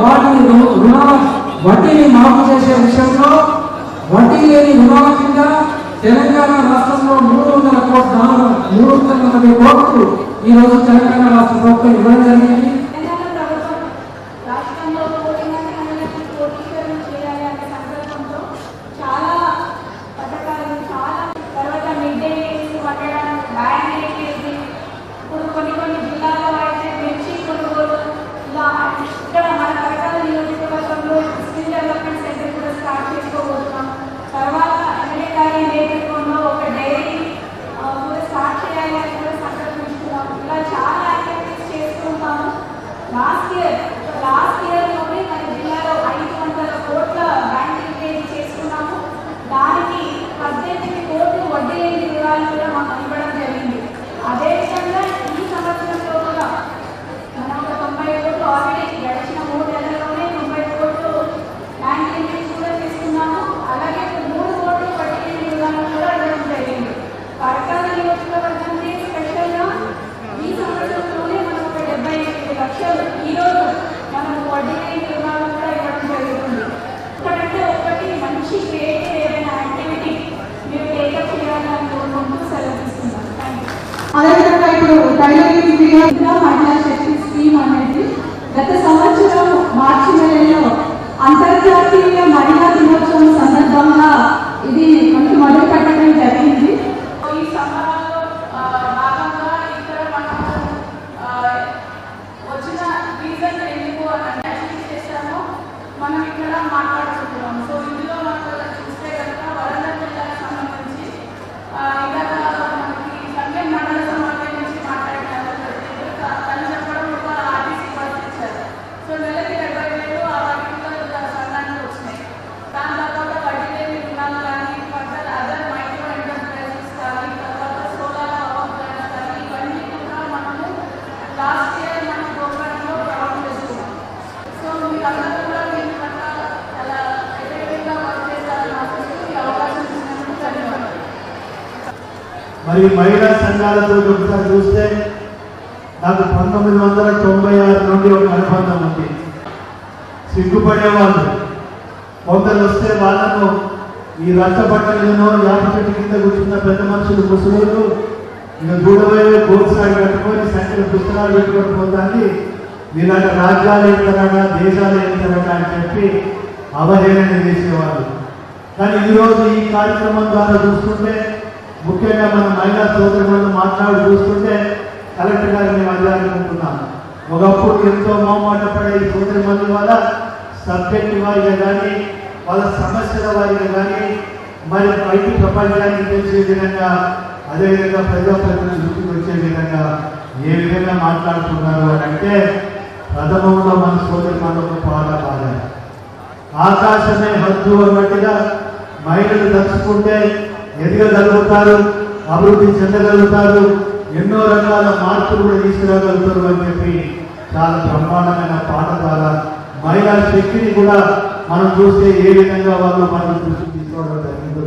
వాటిని రు- రుణాల వడ్డీని మాఫీ చేసే విషయంలో వడ్డీ లేని రుణాల కింద తెలంగాణ రాష్ట్రంలో మూడు వందల కోట్ల మూడు వందల నలభై కోట్లు ఈరోజు తెలంగాణ రాష్ట్ర ప్రభుత్వం ఇవ్వడం జరిగింది. लास्ट ईयर लास्ट ईयर మరి మహిళా సంఘాలతో ఒకసారి చూస్తే నాకు పంతొమ్మిది వందల తొంభై ఆరు నుండి ఒక అనుబంధం ఉంది. సిగ్గుపడేవాళ్ళు. కొందరు వస్తే వాళ్ళను ఈ రచ్చబట్టలను యాభై చెట్టు కింద కూర్చున్న పెద్ద మనుషులు ముసలు ఇక దూడవైపు గోసాగి కట్టుకొని సంఖ్యల పుస్తకాలు పెట్టుకొని పోతాన్ని ఇలాంటి రాజ్యాలు వెళ్తారట దేశాలు వెళ్తారట అని చెప్పి అవహేళన చేసేవాళ్ళు. కానీ ఈరోజు ఈ కార్యక్రమం ద్వారా చూస్తుంటే ముఖ్యంగా మన మహిళా సోదరులను మాట్లాడి చూస్తుంటే కలెక్టర్ గారు మేము అడగాలనుకుంటున్నాం ఒకప్పుడు ఎంతో మొహమాట పడే ఈ సోదరి మంది వల్ల సబ్జెక్ట్ వారిగా కానీ వాళ్ళ సమస్యల వారిగా కానీ మరి బయటి ప్రపంచానికి తెలిసే విధంగా అదేవిధంగా ప్రజాప్రతినిధులు దృష్టికి వచ్చే విధంగా ఏ విధంగా మాట్లాడుతున్నారు అని అంటే ప్రథమంలో మన సోదరి మనకు పాట పాడారు. ఆకాశమే హద్దు అన్నట్టుగా మహిళలు తలుచుకుంటే ఎదగగలుగుతారు అభివృద్ధి చెందగలుగుతారు ఎన్నో రకాల మార్పులు కూడా తీసుకురాగలుగుతారు అని చెప్పి చాలా బ్రహ్మాండమైన పాట ద్వారా మహిళా శక్తిని కూడా మనం చూస్తే ఏ విధంగా వాళ్ళు మనం దృష్టి తీసుకోవడం జరిగిందో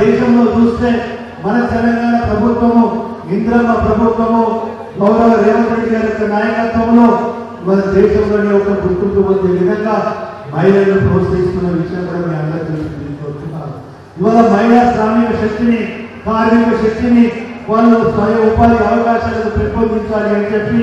దేశంలో చూస్తే మన తెలంగాణ ప్రభుత్వము ఇంద్రమ్మ ప్రభుత్వము గౌరవ రేవంత్ రెడ్డి గారి యొక్క నాయకత్వంలో మన దేశంలోనే ఒక గుర్తింపు పొందే విధంగా మహిళలను ప్రోత్సహిస్తున్న విషయం కూడా మీ అందరికీ ఇవాళ మహిళా శ్రామిక శక్తిని కార్మిక శక్తిని వాళ్ళు స్వయం ఉపాధి అవకాశాలను పెంపొందించాలి అని చెప్పి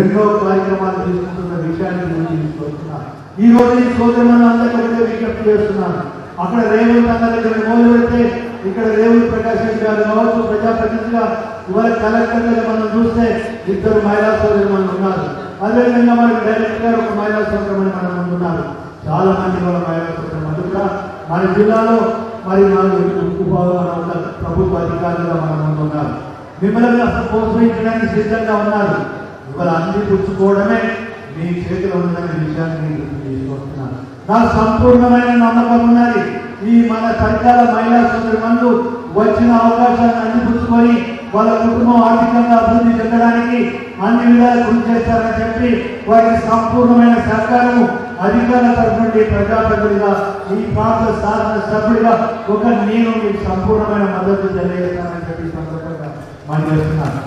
ఎన్నో కార్యక్రమాలు తీసుకుంటున్న విషయాన్ని నేను తీసుకొస్తున్నాను ఈ రోజు ఈ సోదరులందరికీ విజ్ఞప్తి చేస్తున్నాను. అక్కడ రేవంత్ అన్న దగ్గర మొదలు పెడితే ఇక్కడ రేవంత్ ప్రకాష్ గారు కావచ్చు ప్రజాప్రతినిధిగా ఇవాళ కలెక్టర్ మనం చూస్తే ఇద్దరు మహిళా సోదరులు మనం ఉన్నారు. అదేవిధంగా మనకి డైరెక్టర్ గారు ఒక మహిళా సోదరులు మనం ఉన్నారు. చాలా మంది వాళ్ళ మహిళా సోదరులు మంది కూడా మన జిల్లాలో మరి మన ఉప ప్రభుత్వ అధికారులుగా మన ముందు ఉన్నారు. మిమ్మల్ని అసలు ప్రోత్సహించడానికి సిద్ధంగా ఉన్నారు. ఇవాళ అన్ని పుచ్చుకోవడమే మీ చేతిలో ఉందనే విషయాన్ని నేను గుర్తు చేసుకుంటున్నాను. నాకు సంపూర్ణమైన నమ్మకం ఉన్నది. ఈ మన సరికాల మహిళా సోదరి మందు వచ్చిన అవకాశాన్ని అందిపుచ్చుకొని వాళ్ళ కుటుంబం ఆర్థికంగా అభివృద్ధి చెందడానికి అన్ని విధాలు కృషి చేస్తారని చెప్పి వారికి సంపూర్ణమైన సహకారము అధికార తరఫు నుండి ప్రజాప్రతినిధిగా ఈ ప్రాంత శాసన సభ్యుడిగా ఒక నేను మీకు సంపూర్ణమైన మద్దతు తెలియజేస్తానని చెప్పి ఈ సందర్భంగా మనం చేస్తున్నాను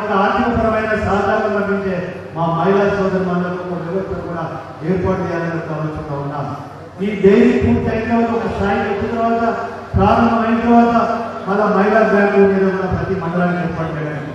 ఒక ఆర్థికపరమైన సహకారం లభించే మా మహిళా సోదరు మండలం ఒక కూడా ఏర్పాటు చేయాలని ఆలోచనలో ఉన్నాం. ఈ డైరీ పూర్తి అయిన తర్వాత ఒక స్థాయికి వచ్చిన తర్వాత ప్రారంభమైన తర్వాత మళ్ళా మహిళా బ్యాంకుల మీద కూడా ప్రతి మండలానికి ఏర్పాటు చేయడానికి